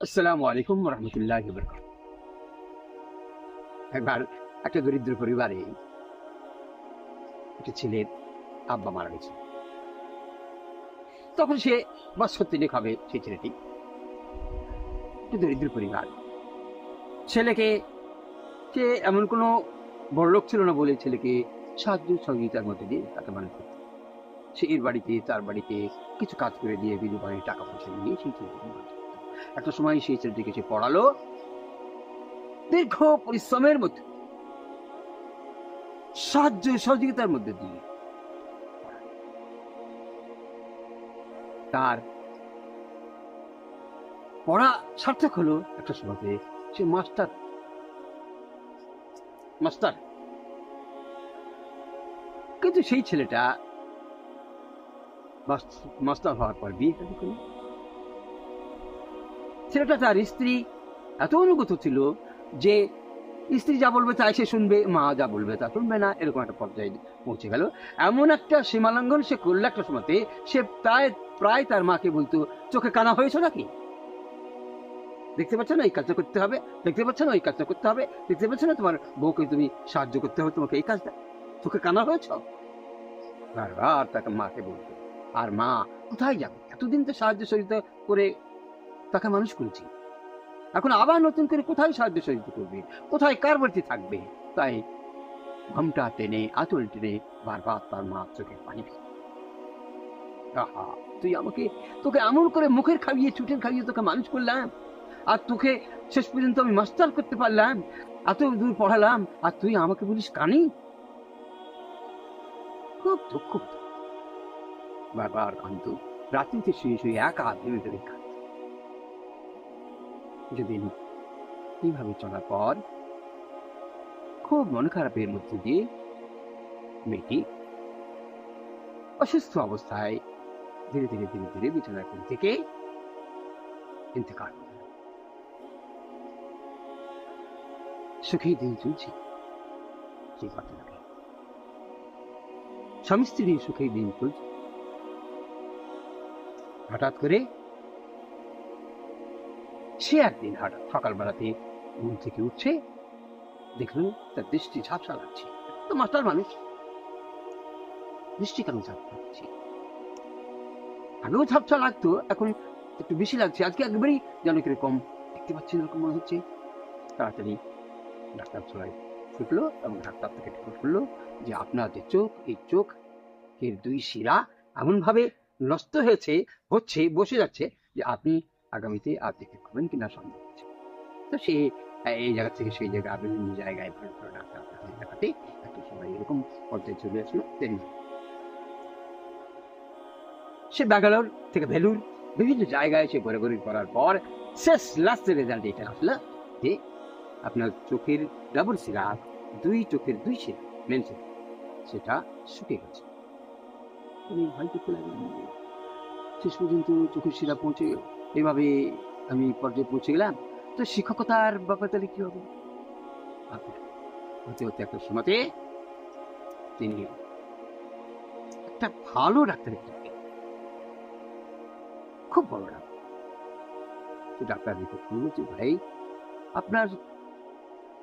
আসসালামু আলাইকুম রহমতুল্লাহ একবার একটা দরিদ্র পরিবারে একটা ছেলের আব্বা মারা গেছে। তখন সে বাস সত্যি খাবে সেই ছেলেটি। দরিদ্র পরিবার। ছেলেকে, সে এমন কোনো বড় লোক ছিল না বলে ছেলেকে সাহায্য সহযোগিতার মধ্যে দিয়ে তাকে মানুষ করত। সে এর বাড়িতে, তার বাড়িতে কিছু কাজ করে দিয়ে বিনিময়ে টাকা পয়সা নিয়ে সেই ছেলেটিকে মানুষ। একটা সময় সেই ছেলেটিকে সে পড়ালো। দীর্ঘ পরিশ্রমের মধ্যে, সাহায্য সহযোগিতার মধ্যে দিয়ে তার পড়া সার্থক হলো একটা সময়তে সে মাস্টার মাস্টার। কিন্তু সেই ছেলেটা মাস- মাস্টার হওয়ার পর বিয়ে করল? ছেলেটা তার স্ত্রী এত অনুগত ছিল যে স্ত্রী যা বলবে তাই সে শুনবে, মা যা বলবে তা শুনবে না, এরকম একটা পর্যায়ে পৌঁছে গেল। এমন একটা সীমালঙ্ঘন সে করল একটা সময়তে, সে প্রায় প্রায় তার মাকে বলতো, চোখে কানা হয়েছে নাকি? দেখতে পাচ্ছ না, এই কাজটা করতে হবে, দেখতে পাচ্ছ না, ওই কাজটা করতে হবে, দেখতে পাচ্ছ না, তোমার বউকে তুমি সাহায্য করতে হবে, তোমাকে এই কাজটা, চোখে কানা হয়েছ? বারবার তাকে মাকে বলতো, আর মা, কোথায় যাবে? এতদিন তো সাহায্য সহযোগিতা করে তাকে মানুষ করেছি। এখন আবার নতুন করে কোথায় সাহায্য সহযোগিতা করবে? কোথায় কার থাকবে? তাই ঘমটা টেনে আঁচল টেনে বারবার তার মা চোখে পানি আহা, তুই আমাকে, তোকে এমন করে মুখের খাইয়ে চুটের খাইয়ে তোকে মানুষ করলাম। আর তোকে শেষ পর্যন্ত আমি মাস্টার করতে পারলাম। এত দূর পড়ালাম, আর তুই আমাকে বলিস কানি? খুব দুঃখ। বারবার কান্ত রাত্রিতে শুয়ে শুয়ে একা ভেবে ভেবে কাঁদত। যেদিন এইভাবে চলার পর খুব মন খারাপের মধ্যে দিয়ে মেয়েটি অসুস্থ অবস্থায় ধীরে ধীরে ধীরে ধীরে বিছানার কোণ থেকে ইন্তেকাল। সুখী দিন চলছে সেই কথা স্বামী স্ত্রী সুখী দিন চলছে হঠাৎ করে সে একদিন হঠাৎ সকালবেলাতে ঘুম থেকে উঠছে দেখল তার দৃষ্টি ঝাপসা লাগছে। তো মাস্টার মানুষ দৃষ্টি কেন ঝাপসা লাগছে? আগেও ঝাপসা লাগতো, এখন একটু বেশি লাগছে। আজকে একবারেই যেন কীরকম দেখতে পাচ্ছি এরকম মনে হচ্ছে। তাড়াতাড়ি ডাক্তার চলাই ছুটলো এবং ডাক্তার থেকে ঠিক করল যে আপনার যে চোখ, এই চোখ এর দুই শিরা এমনভাবে নষ্ট হয়েছে, হচ্ছে, বসে যাচ্ছে যে আপনি আগামীতে আর দেখতে পাবেন কিনা সন্দেহ আছে তো সে, এই জায়গা থেকে সেই জায়গায় বিভিন্ন জায়গায় ভালো ভালো ডাক্তার দেখাতে একটা সময় এরকম পর্যায়ে চলে আসলো সে ব্যাঙ্গালোর থেকে ভেলুর বিভিন্ন জায়গায় সে ঘোরাঘুরি করার পর শেষ লাস্টের রেজাল্ট এটা আসলো যে আপনার চোখের ডাবল শিরা, দুই চোখের দুই শিরা মেন শিরা, সেটা শুকে গেছে। উনি ভয় করতে লাগলেন শেষ পর্যন্ত চোখের শিরা পৌঁছে এভাবে আমি পর্যায়ে পৌঁছে গেলাম। তো শিক্ষকতার ব্যাপারে তাহলে কি হবে? হতে হতে একটা সময়তে তিনি একটা ভালো গেলেন। খুব বড় ডাক্তার। ডাক্তার যে ভাই, আপনার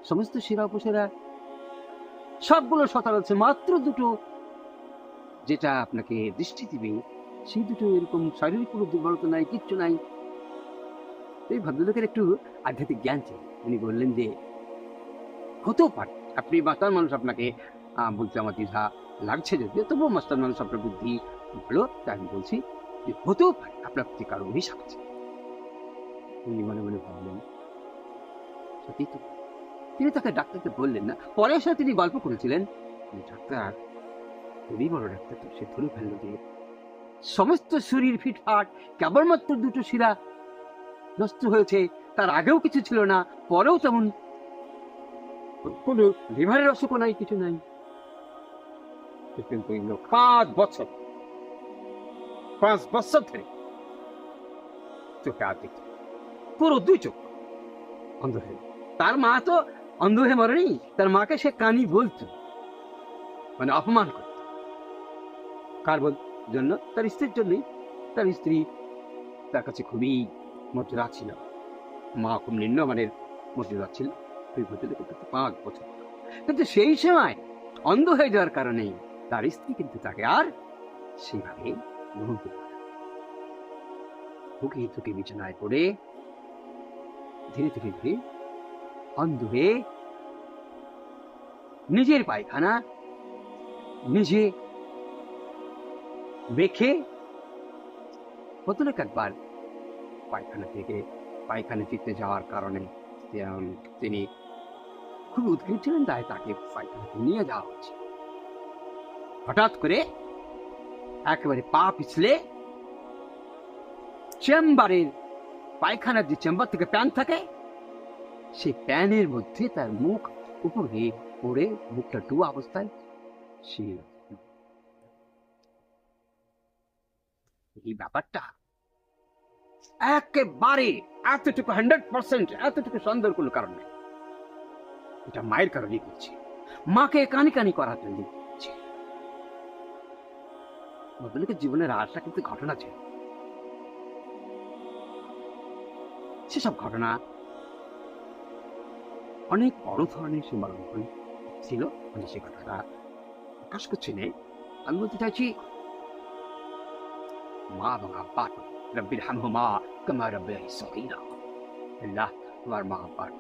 সমস্ত সেরা উপসেরা সবগুলো সতাল আছে, মাত্র দুটো। যেটা আপনাকে দৃষ্টি দিবে, সেই দুটো এরকম শারীরিক কোনো দুর্বলতা নাই, কিচ্ছু নাই। এই ভদ্রলোকের একটু আধ্যাত্মিক জ্ঞান চাই। উনি বললেন যে, হতেও পারে। আপনি মাস্টার মানুষ আপনাকে বলতে আমার দ্বিধা লাগছে যদিও, তবুও মাস্টার মানুষ আপনার বুদ্ধি ভালো। তাই আমি বলছি যে, হতেও পারে। আপনার প্রতি কারও অভিশাপ আছে। উনি মনে মনে ভাবলেন, সত্যি তো। তিনি তাকে ডাক্তারকে বললেন না, পরে এসে তিনি গল্প করেছিলেন ডাক্তার, খুবই বড় ডাক্তার। তো সে ধরে ফেলল যে, সমস্ত শরীর ফিটফাট, কেবলমাত্র দুটো শিরা নষ্ট হয়েছে। তার আগেও কিছু ছিল না পরেও তেমন কোনো লিভারের অসুখও নাই কিছু নাই। কিন্তু পাঁচ বছর পাঁচ বছর ধরে চোখে আর পুরো দুই চোখ অন্ধ হয়ে তার মা তো অন্ধ হয়ে মরেনি তার মাকে সে কানি বলতো। মানে অপমান করত। কার জন্য? তার স্ত্রীর জন্যই। তার স্ত্রী তার কাছে খুবই মর্যাদা ছিল মা খুব নিম্নমানের মর্যাদা ছিল ভদ্রলোক কিন্তু পাঁচ বছর কিন্তু সেই সময় অন্ধ হয়ে যাওয়ার কারণে তার স্ত্রী কিন্তু তাকে আর সেইভাবে গ্রহণ করতে না। থুকে বিছানায় পড়ে ধীরে ধীরে ধীরে অন্ধ হয়ে নিজের পায়খানা নিজে রেখে ভদ্রলোক একবার পায়খানা থেকে পায়খানা ফিরতে যাওয়ার কারণে তিনি খুব উদ্গ্রীব ছিলেন, তাই তাকে পায়খানাতে নিয়ে যাওয়া হচ্ছে। হঠাৎ করে একেবারে পা পিছলে চেম্বারের, পায়খানার যে চেম্বার থেকে প্যান থাকে, সেই প্যানের মধ্যে তার মুখ উপরে পড়ে মুখটা ডুবা অবস্থায় সে এই ব্যাপারটা একেবারে এতটুকু হান্ড্রেড পার্সেন্ট এতটুকু সন্দেহ কোনো কারণ নেই। এটা মায়ের কারণেই করছে। মাকে কানি কানি করার জন্য করছে। ভদ্রলোকের জীবনের আশা কিন্তু ঘটনা ছিল। সেসব ঘটনা অনেক বড় ধরনের সীমালঙ্ঘন ছিল আমি সে কথাটা প্রকাশ করছি নেই। আমি বলতে চাইছি, মা এবং আব্বা, রব্বির হামহুমা কামা রব্বাই সগীরা আল্লাহ তোমার মা আব্বার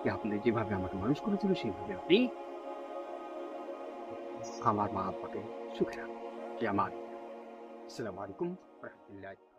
কে আপনি যেভাবে আমাকে মানুষ করেছিল সেইভাবে আপনি আমার মা আব্বাকে সুখে রাখুন কে আমার আসসালামু আলাইকুম রহমতুল্লাহ